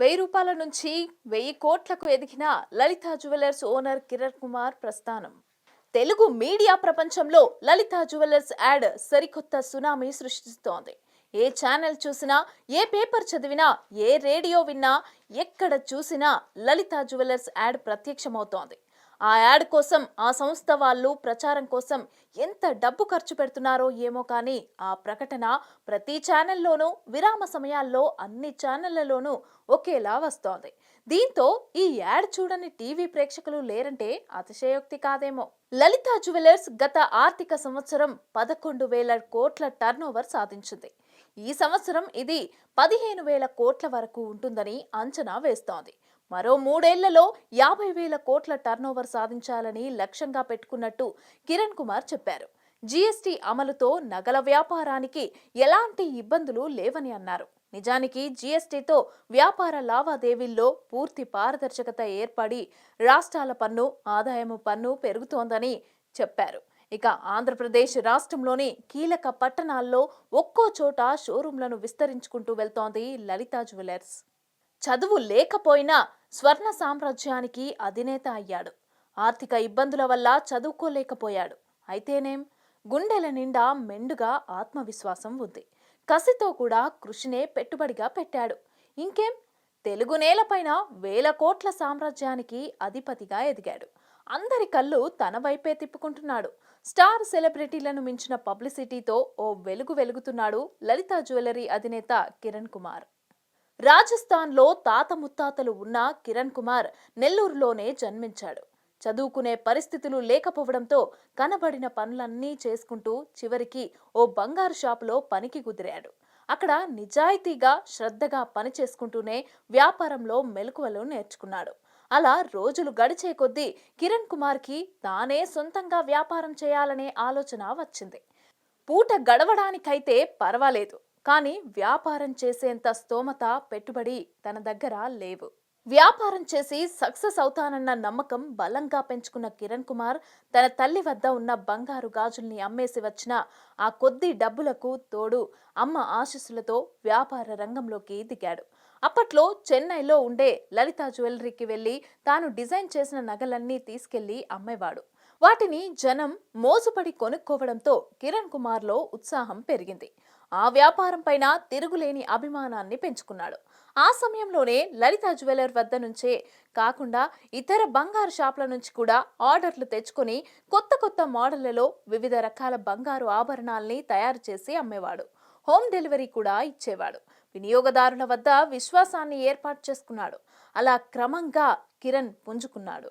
వెయ్యి రూపాయల నుంచి వెయ్యి కోట్లకు ఎదిగిన లలిత జ్యువెలర్స్ ఓనర్ కిరణ్ కుమార్ ప్రస్థానం. తెలుగు మీడియా ప్రపంచంలో లలిత జ్యువెలర్స్ యాడ్ సరికొత్త సునామీ సృష్టిస్తోంది. ఏ ఛానల్ చూసినా ఏ పేపర్ చదివినా ఏ రేడియో విన్నా ఎక్కడ చూసినా లలిత జ్యువెలర్స్ యాడ్ ప్రత్యక్షమవుతోంది. ఆ యాడ్ కోసం ఆ సంస్థ వాళ్ళు ప్రచారం కోసం ఎంత డబ్బు ఖర్చు పెడుతున్నారో ఏమో కానీ ఆ ప్రకటన ప్రతి ఛానల్లోనూ విరామ సమయాల్లో అన్ని ఛానళ్ళలోనూ ఒకేలా వస్తోంది. దీంతో ఈ యాడ్ చూడని టీవీ ప్రేక్షకులు లేరంటే అతిశయోక్తి కాదేమో. లలిత జ్యువెలర్స్ గత ఆర్థిక సంవత్సరం పదకొండు వేల కోట్ల టర్నోవర్ సాధించింది. ఈ సంవత్సరం ఇది పదిహేను వేల కోట్ల వరకు ఉంటుందని అంచనా వేస్తోంది. మరో మూడేళ్ళలో యాభై వేల కోట్ల టర్నోవర్ సాధించాలని లక్ష్యంగా పెట్టుకున్నట్టు కిరణ్ కుమార్ చెప్పారు. జీఎస్టీ అమలుతో నగల వ్యాపారానికి ఎలాంటి ఇబ్బందులు లేవని అన్నారు. నిజానికి జీఎస్టీతో వ్యాపార లావాదేవీల్లో పూర్తి పారదర్శకత ఏర్పడి రాష్ట్రాల పన్ను ఆదాయము పన్ను పెరుగుతోందని చెప్పారు. ఇక ఆంధ్రప్రదేశ్ రాష్ట్రంలోని కీలక పట్టణాల్లో ఒక్కో చోట షోరూంలను విస్తరించుకుంటూ వెళ్తోంది లలితా జ్యువెలర్స్. చదువు లేకపోయినా స్వర్ణ సామ్రాజ్యానికి అధినేత అయ్యాడు. ఆర్థిక ఇబ్బందుల వల్ల చదువుకోలేకపోయాడు. అయితేనేం? గుండెల నిండా మెండుగా ఆత్మవిశ్వాసం ఉంది. కసితో కూడా కృషినే పెట్టుబడిగా పెట్టాడు. ఇంకేం? తెలుగు నేలపైన వేల కోట్ల సామ్రాజ్యానికి అధిపతిగా ఎదిగాడు. అందరి కళ్ళు తన వైపే తిప్పుకుంటున్నాడు. స్టార్ సెలబ్రిటీలను మించిన పబ్లిసిటీతో ఓ వెలుగు వెలుగుతున్నాడు లలితా జ్యువెలరీ అధినేత కిరణ్ కుమార్. రాజస్థాన్లో తాత ముత్తాతలు ఉన్న కిరణ్ కుమార్ నెల్లూరులోనే జన్మించాడు. చదువుకునే పరిస్థితులు లేకపోవడంతో కనబడిన పనులన్నీ చేసుకుంటూ చివరికి ఓ బంగారు షాపులో పనికి కుదిరాడు అక్కడ నిజాయితీగా శ్రద్ధగా పని చేసుకుంటూనే వ్యాపారంలో మెలకువలు నేర్చుకున్నాడు. అలా రోజులు గడిచే కొద్దీ కిరణ్ కుమార్కి తానే సొంతంగా వ్యాపారం చేయాలనే ఆలోచన వచ్చింది. పూట గడవడానికైతే పర్వాలేదు. కానీ వ్యాపారం చేసేంత స్తోమత పెట్టుబడి తన దగ్గర లేవు. వ్యాపారం చేసి సక్సెస్ అవుతానన్న నమ్మకం బలంగా పెంచుకున్న కిరణ్ కుమార్ తన తల్లి వద్ద ఉన్న బంగారు గాజుల్ని అమ్మేసి వచ్చిన ఆ కొద్ది డబ్బులకు తోడు అమ్మ ఆశీస్సులతో వ్యాపార రంగంలోకి దిగాడు. అప్పట్లో చెన్నైలో ఉండే లలిత జ్యువెలరీకి వెళ్ళి తాను డిజైన్ చేసిన నగలన్నీ తీసుకెళ్ళి అమ్మేవాడు. వాటిని జనం మోసుపడి కొనుక్కోవడంతో కిరణ్ కుమార్లో ఉత్సాహం పెరిగింది. ఆ వ్యాపారం పైన తిరుగులేని అభిమానాన్ని పెంచుకున్నాడు. ఆ సమయంలోనే లలిత జ్యువెలర్ వద్ద నుంచే కాకుండా ఇతర బంగారు షాపుల నుంచి కూడా ఆర్డర్లు తెచ్చుకొని కొత్త కొత్త మోడళ్ళలో వివిధ రకాల బంగారు ఆభరణాల్ని తయారు చేసి అమ్మేవాడు. హోమ్ డెలివరీ కూడా ఇచ్చేవాడు. వినియోగదారుల వద్ద విశ్వాసాన్ని ఏర్పాటు చేసుకున్నాడు. అలా క్రమంగా కిరణ్ పుంజుకున్నాడు.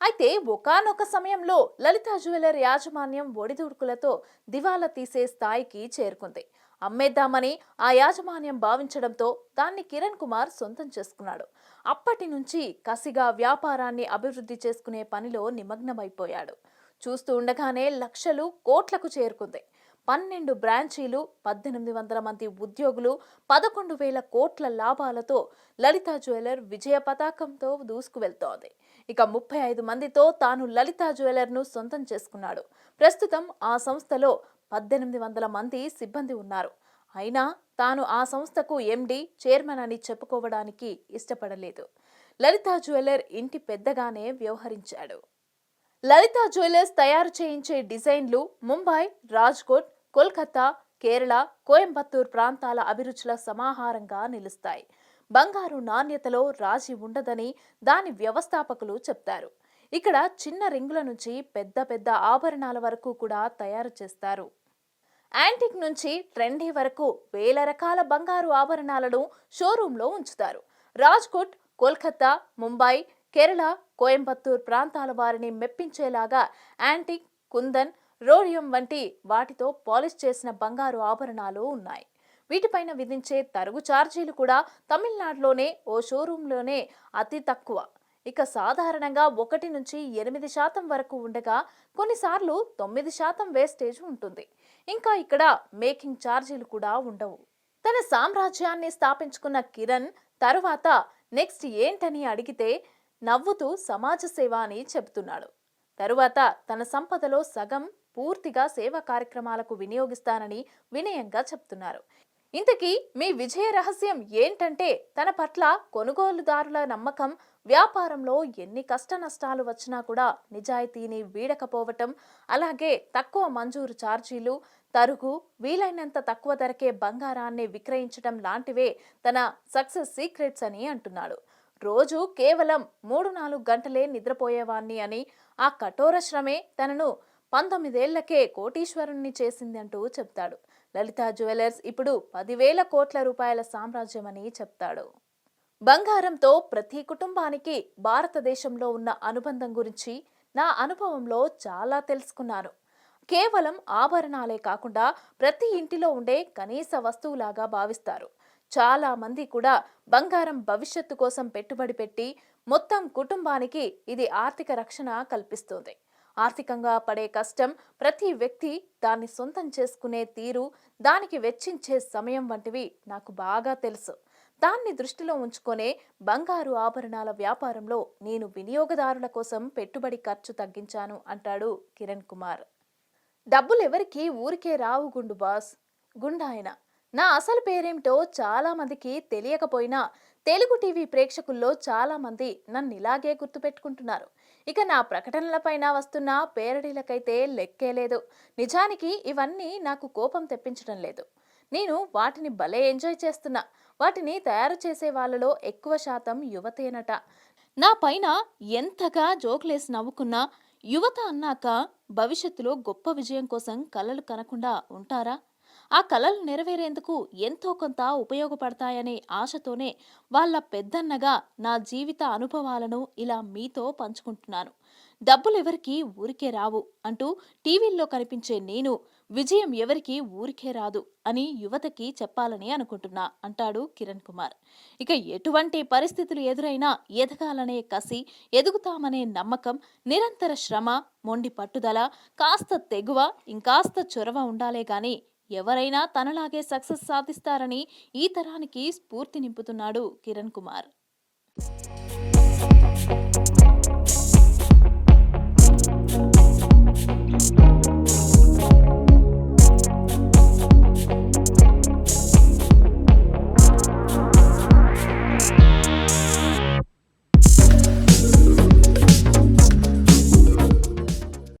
అయితే ఒకానొక సమయంలో లలిత జ్యువెలర్ యాజమాన్యం ఒడిదుడుకులతో దివాలా తీసే స్థాయికి చేరుకుంది. అమ్మేద్దామని ఆ యాజమాన్యం భావించడంతో దాన్ని కిరణ్ కుమార్ సొంతం చేసుకున్నాడు. అప్పటి నుంచి కసిగా వ్యాపారాన్ని అభివృద్ధి చేసుకునే పనిలో నిమగ్నమైపోయాడు. చూస్తూ ఉండగానే లక్షలు కోట్లకు చేరుకుంది. పన్నెండు బ్రాంచీలు పద్దెనిమిది వందల మంది ఉద్యోగులు పదకొండు వేల కోట్ల లాభాలతో లలిత జ్యువెలర్ విజయ పతాకంతో దూసుకు వెళ్తోంది ఇక ముప్పై ఐదు మందితో తాను లలిత జ్యువెలర్ను సొంతం చేసుకున్నాడు. ప్రస్తుతం ఆ సంస్థలో పద్దెనిమిది వందల మంది సిబ్బంది ఉన్నారు. అయినా తాను ఆ సంస్థకు ఎండి చైర్మన్ అని చెప్పుకోవడానికి ఇష్టపడలేదు. లలిత జ్యువెలర్ ఇంటి పెద్దగానే వ్యవహరించాడు. లలిత జ్యువెలర్స్ తయారు చేయించే డిజైన్లు ముంబై రాజ్కోట్ కోల్కతా కేరళ కోయంబత్తూర్ ప్రాంతాల అభిరుచుల సమాహారంగా నిలుస్తాయి. బంగారు నాణ్యతలో రాజీ ఉండదని దాని వ్యవస్థాపకులు చెప్తారు. ఇక్కడ చిన్న రింగుల నుంచి పెద్ద పెద్ద ఆభరణాల వరకు కూడా తయారు చేస్తారు. యాంటిక్ నుంచి ట్రెండీ వరకు వేల రకాల బంగారు ఆభరణాలను షోరూంలో ఉంచుతారు. రాజ్కోట్ కోల్కతా ముంబై కేరళ కోయంబత్తూర్ ప్రాంతాల వారిని మెప్పించేలాగా యాంటిక్ కుందన్ రోడియం వంటి వాటితో పాలిష్ చేసిన బంగారు ఆభరణాలు ఉన్నాయి. వీటిపైన విధించే తరుగు ఛార్జీలు కూడా తమిళనాడులోనే ఓ షోరూంలోనే అతి తక్కువ. ఇక సాధారణంగా ఒకటి నుంచి ఎనిమిది శాతం వరకు ఉండగా కొన్నిసార్లు తొమ్మిది శాతం వేస్టేజ్ ఉంటుంది. ఇంకా ఇక్కడ మేకింగ్ ఛార్జీలు కూడా ఉండవు. తన సామ్రాజ్యాన్ని స్థాపించుకున్న కిరణ్ తరువాత నెక్స్ట్ ఏంటని అడిగితే నవ్వుతూ సమాజ సేవ అని చెబుతున్నాడు. తరువాత తన సంపదలో సగం పూర్తిగా సేవా కార్యక్రమాలకు వినియోగిస్తానని వినయంగా చెప్తున్నారు. ఇంతకీ మీ విజయ రహస్యం ఏంటంటే తన పట్ల కొనుగోలుదారుల నమ్మకం వ్యాపారంలో ఎన్ని కష్ట నష్టాలు వచ్చినా కూడా నిజాయితీని వీడకపోవటం అలాగే తక్కువ మంజూరు ఛార్జీలు తరుగు వీలైనంత తక్కువ ధరకే బంగారాన్ని విక్రయించడం లాంటివే తన సక్సెస్ సీక్రెట్స్ అని అంటున్నాడు. రోజు కేవలం మూడు నాలుగు గంటలే నిద్రపోయేవాణ్ణి అని ఆ కఠోర శ్రమే తనను పంతొమ్మిదేళ్ళకే కోటీశ్వరుణ్ణి చేసింది అంటూ చెప్తాడు. లలితా జ్యువెలర్స్ ఇప్పుడు పదివేల కోట్ల రూపాయల సామ్రాజ్యమని చెప్తాడు. బంగారంతో ప్రతి కుటుంబానికి భారతదేశంలో ఉన్న అనుబంధం గురించి నా అనుభవంలో చాలా తెలుసుకున్నాను. కేవలం ఆభరణాలే కాకుండా ప్రతి ఇంటిలో ఉండే కనీస వస్తువులాగా భావిస్తారు. చాలా మంది కూడా బంగారం భవిష్యత్తు కోసం పెట్టుబడి పెట్టి మొత్తం కుటుంబానికి ఇది ఆర్థిక రక్షణ కల్పిస్తుంది. ఆర్థికంగా పడే కష్టం ప్రతి వ్యక్తి దాన్ని సొంతం చేసుకునే తీరు దానికి వెచ్చించే సమయం వంటివి నాకు బాగా తెలుసు. దాన్ని దృష్టిలో ఉంచుకొనే బంగారు ఆభరణాల వ్యాపారంలో నేను వినియోగదారుల కోసం పెట్టుబడి ఖర్చు తగ్గించాను అంటాడు కిరణ్ కుమార్. డబ్బులు ఎవరికి ఊరికే రావు గుండు బాస్. గుండాయన. నా అసలు పేరేమిటో చాలామందికి తెలియకపోయినా తెలుగు టీవీ ప్రేక్షకుల్లో చాలామంది నన్ను ఇలాగే గుర్తుపెట్టుకుంటున్నారు. ఇక నా ప్రకటనలపైన వస్తున్న పేరడీలకైతే లెక్కే లేదు. నిజానికి ఇవన్నీ నాకు కోపం తెప్పించడం లేదు. నేను వాటిని భలే ఎంజాయ్ చేస్తున్నా. వాటిని తయారు చేసే వాళ్ళలో ఎక్కువ శాతం యువతేనట. నా పైన ఎంతగా జోకులేసి నవ్వుకున్నా యువత అన్నాక భవిష్యత్తులో గొప్ప విజయం కోసం కలలు కనకుండా ఉంటారా? ఆ కలలు నెరవేరేందుకు ఎంతో కొంత ఉపయోగపడతాయనే ఆశతోనే వాళ్ళ పెద్దన్నగా నా జీవిత అనుభవాలను ఇలా మీతో పంచుకుంటున్నాను. డబ్బులు ఎవరికి ఊరికే రావు అంటూ టీవీల్లో కనిపించే నేను విజయం ఎవరికి ఊరికే రాదు అని యువతకి చెప్పాలని అనుకుంటున్నా అంటాడు కిరణ్ కుమార్. ఇక ఎటువంటి పరిస్థితులు ఎదురైనా ఎదగాలనే కసి ఎదుగుతామనే నమ్మకం నిరంతర శ్రమ మొండి పట్టుదల కాస్త తెగువ ఇంకాస్త చొరవ ఉండాలే గాని ఎవరైనా తనలాగే సక్సెస్ సాధిస్తారని ఈ తరానికి స్ఫూర్తి నింపుతున్నాడు కిరణ్ కుమార్.